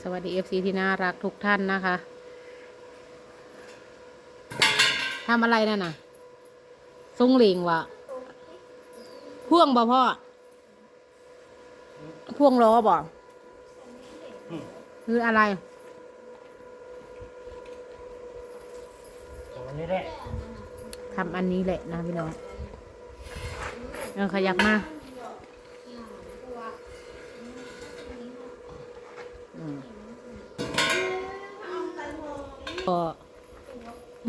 สวัสดีเอฟซีที่น่ารักทุกท่านนะคะทำอะไรนั่นน่ะทรงเหลงวะพ่วงบ่พ่อ พ่วงล้อบ่คืออะไรอันนี้แหละทำอันนี้แหละนะพี่น้องเออขยับมาอืมก็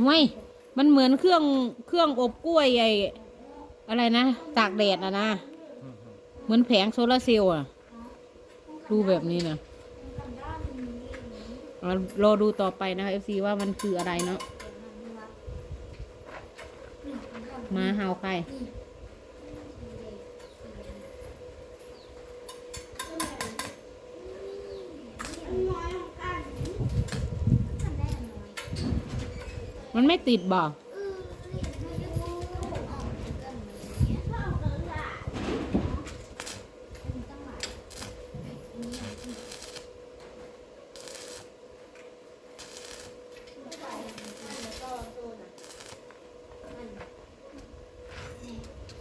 ไม่มันเหมือนเครื่องเครื่องอบกล้วยไออะไรนะ ตากแดดนะนะ เหมือนแผงโซลาร์เซลล์อะ ดูแบบนี้นะเอารอดูต่อไปนะคะเอฟซีว่ามันคืออะไรเนาะมาเฮาใคร มันไม่ติดบ่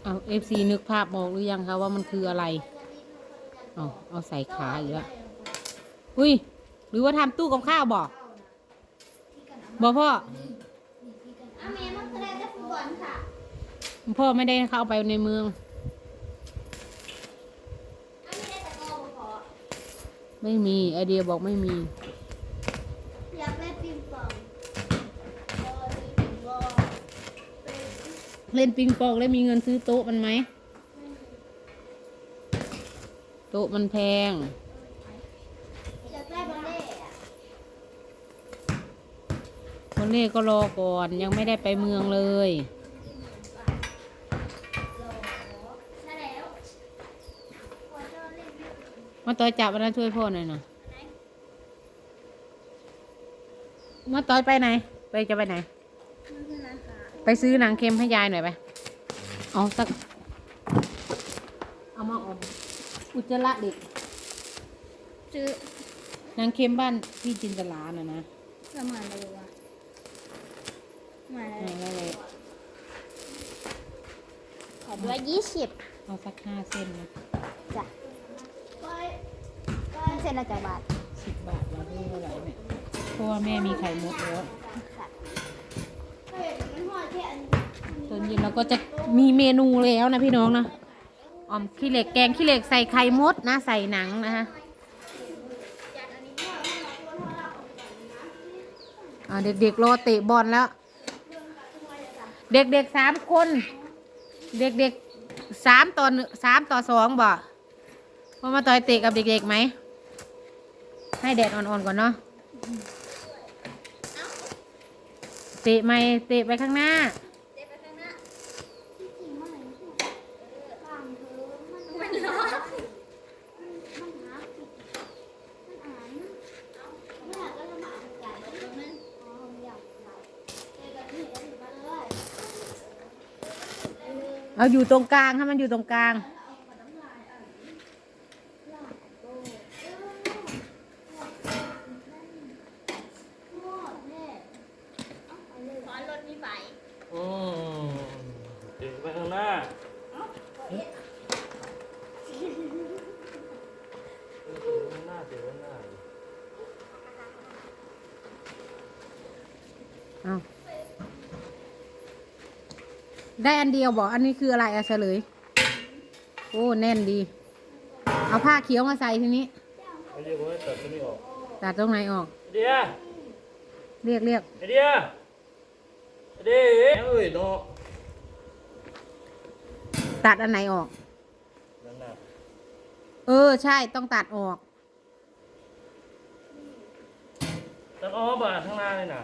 เอาเอฟซีนึกภาพบอกหรือยังคะว่ามันคืออะไร เอาเอาใส่ขาอีกแล้วอุ้ย หรือว่าทำตู้กับข้าวบอกบอกพ่อ อาเมย์มันก็ได้แต่ฟุตบอลค่ะ พ่อไม่ได้เข้าไปในเมืองอาเมย์ได้แต่กอพอไม่มีไอเดียบอกไม่มี อยากเล่นปิงปองเออปิงปองเป็นเล่นปิงปองแล้วมีเงินซื้อโต๊ะมันไหม โต๊ะมันแพงอยากได้บอลเล่อะคนเล่ก็รอก่อนยังไม่ได้ไปเมืองเลย ใช่แล้วควรจะเล่นไห มมาต่อยจับอันนั้นช่วยพ่อหน่อยนะมาต่อยไปไหน ไปจะไปไหนมันคือราคาไปซื้อหนังเค็มให้ยายหน่อยไป เอาสัก เอามาอมอุจจาระเด็กซื้อหนังเค็มบ้านพี่จินตลาน่ะนะประมาณเลยวะมาเลเอายไว้เลยขอด้วยยี่สิบเอาสักห้าเส้นนะจ้ะมัน เซ็นละจากบาทสิบบาทเราเท่าไหร่เนี่ยเพราะว่าแม่มีไข่มดแล้วค่ะเฮ้ยมันห่อแค่อันตอนเย็นเราก็จะมีเมนูแล้วนะพี่น้องนะออมขี้เหล็กแกงขี้เหล็กใส่ไข่มดนะใส่หนังนะคะเด็กๆรอเตะบอลแล้ว เด็กๆสามคน เด็กๆสามต่อหนึ่งสามต่อสองบ่พอมาต่อยเตะกับเด็กๆไหม ให้แดดอ่อนๆก่อนเนาะเตะไหมเตะไปข้างหน้าเด็ไปข้างหน้าเอาผิดมันอ่านมันหาก็ลำบากใจมันอ๋อไม่อยากไหลเจอกันที่เห็นมาเลยเอาอยู่ตรงกลางให้มันอยู่ตรงกลาง ขอรถมีไฟ อืมเดี๋ยวไปข้างหน้าเดี๋ยวข้างหน้าเดี๋ยวข้างหน้า เอาได้อันเดียวบอกอันนี้คืออะไรอะเฉลย โอ้แน่นดี เอาผ้าเขียวมาใส่ทีนี้ไอเดียบอกให้ตัดตัวนี้ออกตัดตรงไหนออกไอเดียเรียกเรียกไอเดียไอเดียเอ้ยเนาะตัดอันไหนออก นั่นน่ะเออใช่ต้องตัดออก ตัดออกบาข้างหน้าเลยน่ะ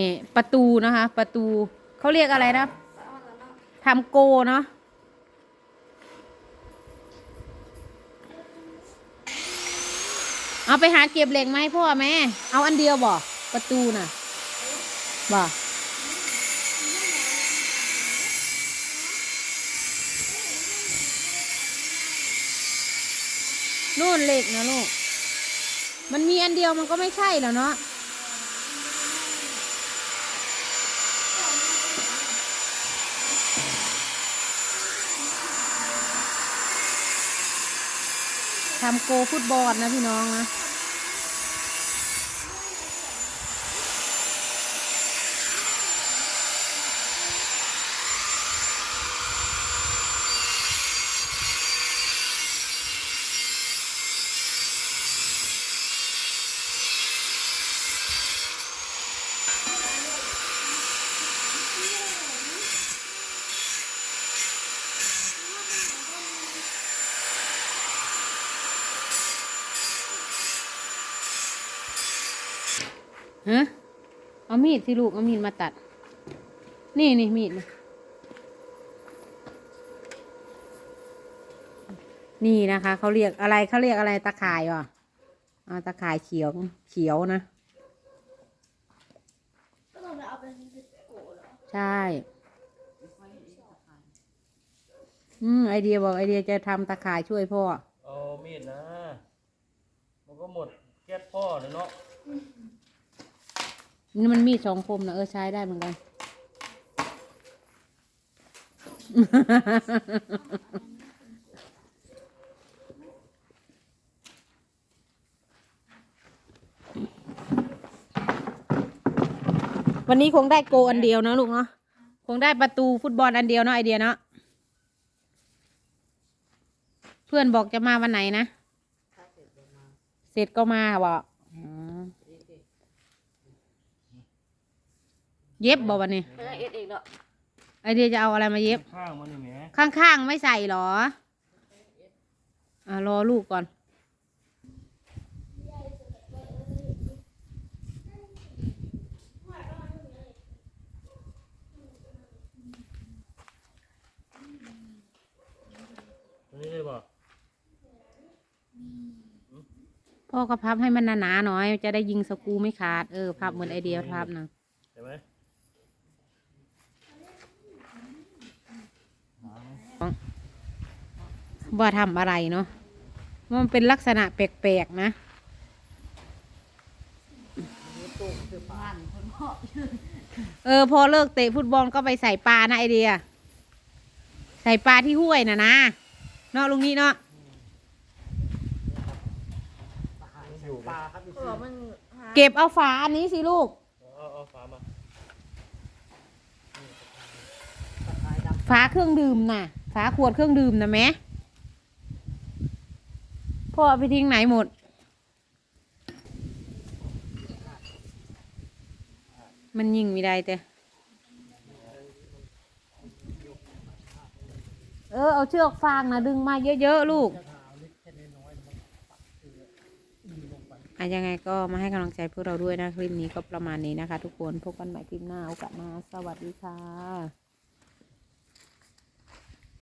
นี่ประตูนะคะ ประตูเขาเรียกอะไรนะทำโกเนาะเอาไปหาเก็บเหล็กไหมพ่อแม่ เอาอันเดียวบ่ประตูน่ะบ่นู่นเหล็กนะลูก มันมีอันเดียวมันก็ไม่ใช่แล้วเนาะ ทำโกฟุตบอลนะพี่น้องนะ ฮะเอามีดสิลูกเอามีดมาตัด นี่นี่มีดนี่นี่นะคะเขาเรียกอะไรเขาเรียกอะไรตะข่ายอะอ่าตะข่ายเขียวเขียวนะก็ต้องไปเอาเป็นโกะเหรอใช่อืมไอเดียบอกไอเดียจะทำตะข่ายช่วยพ่อเอามีดนะ มันก็หมดแก๊สพ่อเลยเนาะ นี่มันมีดสองคมนะเออใช้ได้เหมือนกัน วันนี้คงได้โกอันเดียวเนอะลูกเนาะคงได้ประตูฟุตบอลอันเดียวเนาะไอเดียเนาะเพื่อนบอกจะมาวันไหนนะ เสร็จก็มาบอกอ๋อ เย็บบอกวันนี้เออเอ็ดเองเนาะไอเดียจะเอาอะไรมาเย็บ ข้างมันนี่แหมข้างๆไม่ใส่หรอ อ่ารอลูกก่อนอันนี้เลยบ่พ่อก็พับให้มันหนาๆหน่อย จะได้ยิงสกรูไม่ขาด เออ พับเหมือนไอเดียพับนะ เห็นไหม ว่าทำอะไรเนาะว่ามันเป็นลักษณะแปลกๆนะเออ พอเลิกเตะฟุตบอลก็ไปใส่ปลานะไอเดีย ใส่ปลาที่ห้วยนะนะเนาะลุงนี้เนาะอยู่ไหมเออมันหาเก็บเอาฝาอันนี้สิลูกเอาเอาฝามาฝาเครื่องดื่มน่ะ ฝาขวดเครื่องดื่มนะแม่ พ่อไปทิ้งไหนหมด มันยิงไม่ได้แต่ เออ เอาเชือกฟางนะดึงมาเยอะๆลูกอะยังไงก็มาให้กำลังใจพวกเราด้วยนะ คลิปนี้ก็ประมาณนี้นะคะทุกคน พบกันใหม่คลิปหน้าโอกาสหน้า สวัสดีค่ะ